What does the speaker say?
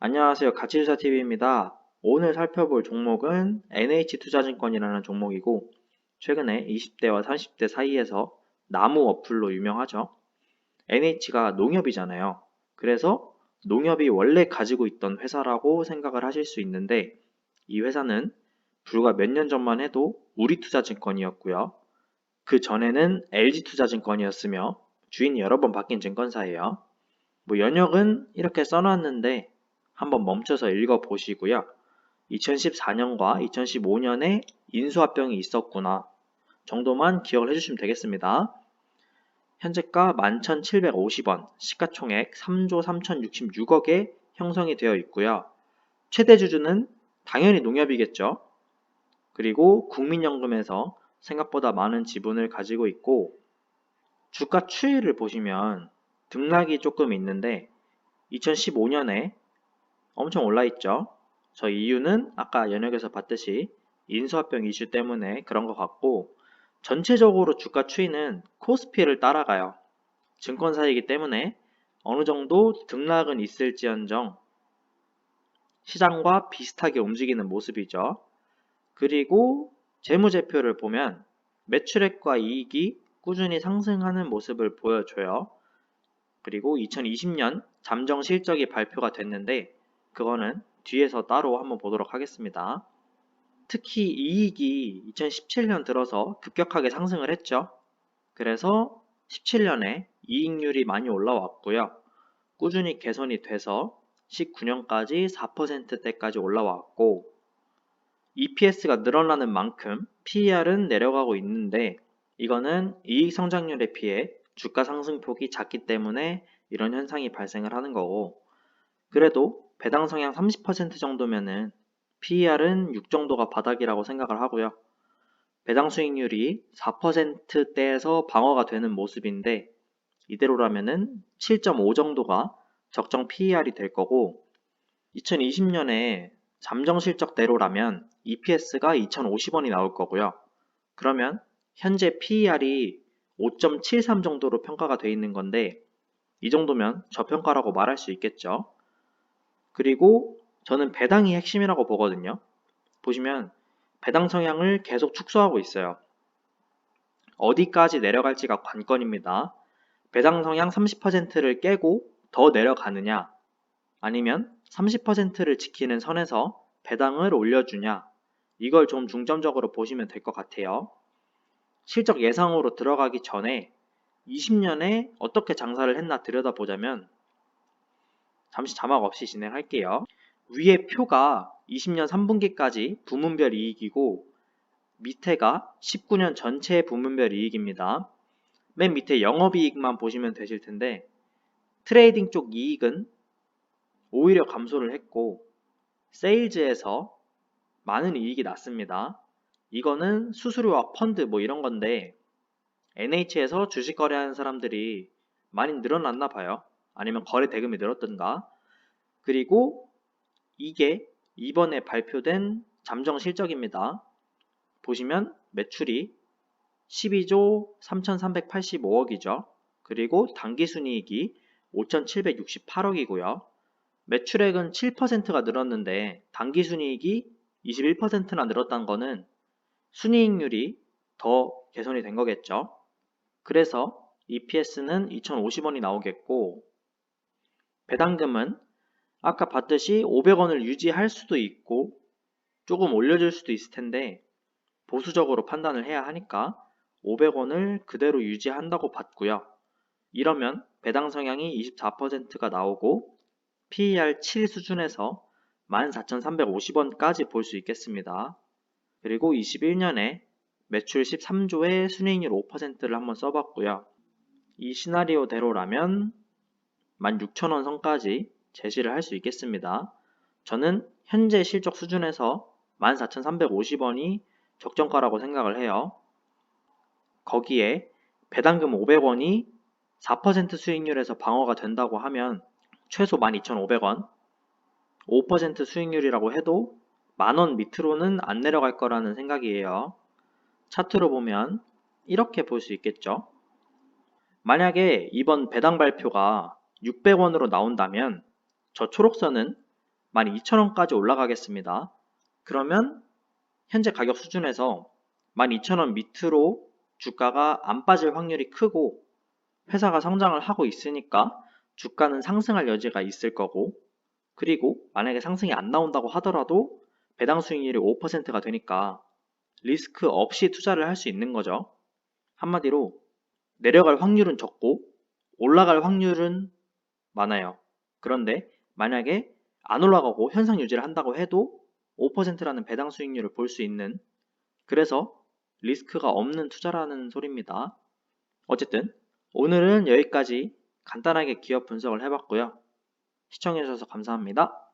안녕하세요. 가치투자TV입니다. 오늘 살펴볼 종목은 NH투자증권이라는 종목이고, 최근에 20대와 30대 사이에서 나무 어플로 유명하죠. NH가 농협이잖아요. 그래서 농협이 원래 가지고 있던 회사라고 생각을 하실 수 있는데, 이 회사는 불과 몇 년 전만 해도 우리투자증권이었고요. 그 전에는 LG투자증권이었으며, 주인이 여러 번 바뀐 증권사예요. 뭐 연역은 이렇게 써놨는데, 한번 멈춰서 읽어보시고요. 2014년과 2015년에 인수합병이 있었구나 정도만 기억을 해주시면 되겠습니다. 현재가 11,750원, 시가총액 3조 3,066억에 형성이 되어 있고요. 최대 주주는 당연히 농협이겠죠. 그리고 국민연금에서 생각보다 많은 지분을 가지고 있고 주가 추이를 보시면 등락이 조금 있는데 2015년에 엄청 올라 있죠. 저 이유는 아까 연역에서 봤듯이 인수합병 이슈 때문에 그런 것 같고 전체적으로 주가 추이는 코스피를 따라가요. 증권사이기 때문에 어느 정도 등락은 있을지언정 시장과 비슷하게 움직이는 모습이죠. 그리고 재무제표를 보면 매출액과 이익이 꾸준히 상승하는 모습을 보여줘요. 그리고 2020년 잠정 실적이 발표가 됐는데 그거는 뒤에서 따로 한번 보도록 하겠습니다. 특히 이익이 2017년 들어서 급격하게 상승을 했죠. 그래서 17년에 이익률이 많이 올라왔고요. 꾸준히 개선이 돼서 19년까지 4%대까지 올라왔고 EPS가 늘어나는 만큼 PER은 내려가고 있는데 이거는 이익 성장률에 비해 주가 상승폭이 작기 때문에 이런 현상이 발생을 하는 거고 그래도 배당 성향 30% 정도면은 PER은 6 정도가 바닥이라고 생각을 하고요. 배당 수익률이 4%대에서 방어가 되는 모습인데 이대로라면은 7.5 정도가 적정 PER이 될 거고 2020년에 잠정 실적대로라면 EPS가 2,050원이 나올 거고요. 그러면 현재 PER이 5.73 정도로 평가가 되어 있는 건데 이 정도면 저평가라고 말할 수 있겠죠. 그리고 저는 배당이 핵심이라고 보거든요. 보시면 배당 성향을 계속 축소하고 있어요. 어디까지 내려갈지가 관건입니다. 배당 성향 30%를 깨고 더 내려가느냐, 아니면 30%를 지키는 선에서 배당을 올려주냐, 이걸 좀 중점적으로 보시면 될 것 같아요. 실적 예상으로 들어가기 전에 20년에 어떻게 장사를 했나 들여다보자면 잠시 자막 없이 진행할게요. 위에 표가 20년 3분기까지 부문별 이익이고 밑에가 19년 전체 부문별 이익입니다. 맨 밑에 영업이익만 보시면 되실 텐데 트레이딩 쪽 이익은 오히려 감소를 했고 세일즈에서 많은 이익이 났습니다. 이거는 수수료와 펀드 뭐 이런 건데 NH에서 주식 거래하는 사람들이 많이 늘어났나 봐요. 아니면 거래 대금이 늘었던가. 그리고 이게 이번에 발표된 잠정 실적입니다. 보시면 매출이 12조 3,385억이죠. 그리고 당기순이익이 5,768억이고요. 매출액은 7%가 늘었는데 당기순이익이 21%나 늘었다는 거는 순이익률이 더 개선이 된 거겠죠. 그래서 EPS는 2,050원이 나오겠고 배당금은 아까 봤듯이 500원을 유지할 수도 있고 조금 올려줄 수도 있을 텐데 보수적으로 판단을 해야 하니까 500원을 그대로 유지한다고 봤고요. 이러면 배당 성향이 24%가 나오고 PER 7 수준에서 14,350원까지 볼 수 있겠습니다. 그리고 21년에 매출 13조에 순이익률 5%를 한번 써봤고요. 이 시나리오대로라면 16,000원 선까지 제시를 할 수 있겠습니다. 저는 현재 실적 수준에서 14,350원이 적정가라고 생각을 해요. 거기에 배당금 500원이 4% 수익률에서 방어가 된다고 하면 최소 12,500원, 5% 수익률이라고 해도 만원 밑으로는 안 내려갈 거라는 생각이에요. 차트로 보면 이렇게 볼 수 있겠죠. 만약에 이번 배당 발표가 600원으로 나온다면 저 초록선은 12,000원까지 올라가겠습니다. 그러면 현재 가격 수준에서 12,000원 밑으로 주가가 안 빠질 확률이 크고 회사가 성장을 하고 있으니까 주가는 상승할 여지가 있을 거고 그리고 만약에 상승이 안 나온다고 하더라도 배당 수익률이 5%가 되니까 리스크 없이 투자를 할 수 있는 거죠. 한마디로 내려갈 확률은 적고 올라갈 확률은 많아요. 그런데 만약에 안 올라가고 현상 유지를 한다고 해도 5%라는 배당 수익률을 볼 수 있는 그래서 리스크가 없는 투자라는 소리입니다. 어쨌든 오늘은 여기까지 간단하게 기업 분석을 해봤고요. 시청해주셔서 감사합니다.